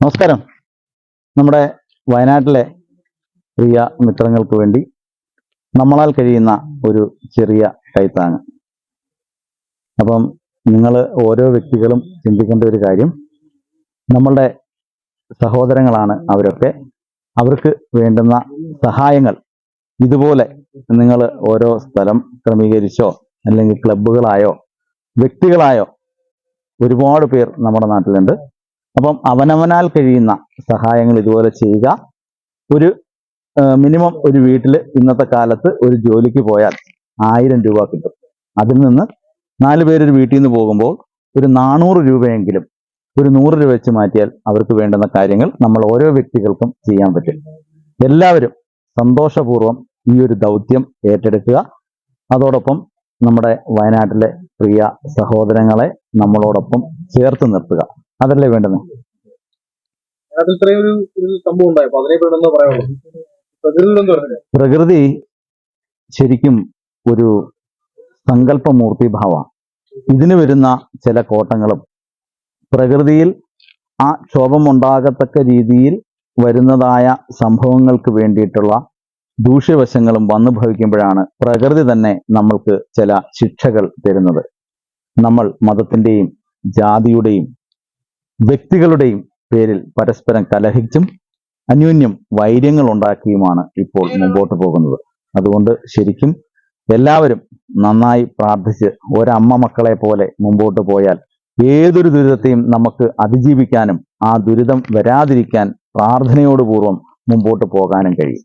നമസ്കാരം. നമ്മുടെ വയനാട്ടിലെ പ്രിയ മിത്രങ്ങൾക്ക് വേണ്ടി നമ്മളാൽ കഴിയുന്ന ഒരു ചെറിയ കൈത്താങ്ങ് അപ്പം നിങ്ങൾ ഓരോ വ്യക്തികളും ചിന്തിക്കേണ്ട ഒരു കാര്യം നമ്മളുടെ സഹോദരങ്ങളാണ് അവരൊക്കെ. അവർക്ക് വേണ്ടുന്ന സഹായങ്ങൾ ഇതുപോലെ നിങ്ങൾ ഓരോ സ്ഥലം ക്രമീകരിച്ചോ അല്ലെങ്കിൽ ക്ലബ്ബുകളായോ വ്യക്തികളായോ ഒരുപാട് പേർ നമ്മുടെ നാട്ടിലുണ്ട്. അപ്പം അവനവനാൽ കഴിയുന്ന സഹായങ്ങൾ ഇതുപോലെ ചെയ്യുക. ഒരു മിനിമം ഒരു വീട്ടിൽ ഇന്നത്തെ കാലത്ത് ഒരു ജോലിക്ക് പോയാൽ ആയിരം രൂപ കിട്ടും. അതിൽ നിന്ന് നാല് പേരൊരു വീട്ടിൽ നിന്ന് പോകുമ്പോൾ ഒരു നാനൂറ് രൂപയെങ്കിലും ഒരു നൂറ് രൂപ വെച്ച് മാറ്റിയാൽ അവർക്ക് വേണ്ടുന്ന കാര്യങ്ങൾ നമ്മൾ ഓരോ വ്യക്തികൾക്കും ചെയ്യാൻ പറ്റും. എല്ലാവരും സന്തോഷപൂർവം ഈ ഒരു ദൗത്യം ഏറ്റെടുക്കുക. അതോടൊപ്പം നമ്മുടെ വയനാട്ടിലെ പ്രിയ സഹോദരങ്ങളെ നമ്മളോടൊപ്പം ചേർത്ത് നിർത്തുക. അതല്ലേ വേണ്ടത്? പ്രകൃതി ശരിക്കും ഒരു സങ്കല്പമൂർത്തി ഭാവ. ഇതിന് വരുന്ന ചില കോട്ടങ്ങളും പ്രകൃതിയിൽ ആ ക്ഷോഭമുണ്ടാകത്തക്ക രീതിയിൽ വരുന്നതായ സംഭവങ്ങൾക്ക് വേണ്ടിയിട്ടുള്ള ദൂഷ്യവശങ്ങളും വന്നു ഭവിക്കുമ്പോഴാണ് പ്രകൃതി തന്നെ നമ്മൾക്ക് ചില ശിക്ഷകൾ തരുന്നത്. നമ്മൾ മതത്തിന്റെയും ജാതിയുടെയും വ്യക്തികളുടെയും പേരിൽ പരസ്പരം കലഹിച്ചും അന്യോന്യം വൈര്യങ്ങൾ ഉണ്ടാക്കിയുമാണ് ഇപ്പോൾ മുമ്പോട്ട് പോകുന്നത്. അതുകൊണ്ട് ശരിക്കും എല്ലാവരും നന്നായി പ്രാർത്ഥിച്ച് ഒരമ്മ മക്കളെ പോലെ മുമ്പോട്ട് പോയാൽ ഏതൊരു ദുരിതത്തെയും നമുക്ക് അതിജീവിക്കാനും ആ ദുരിതം വരാതിരിക്കാൻ പ്രാർത്ഥനയോടുപൂർവം മുമ്പോട്ട് പോകാനും കഴിയും.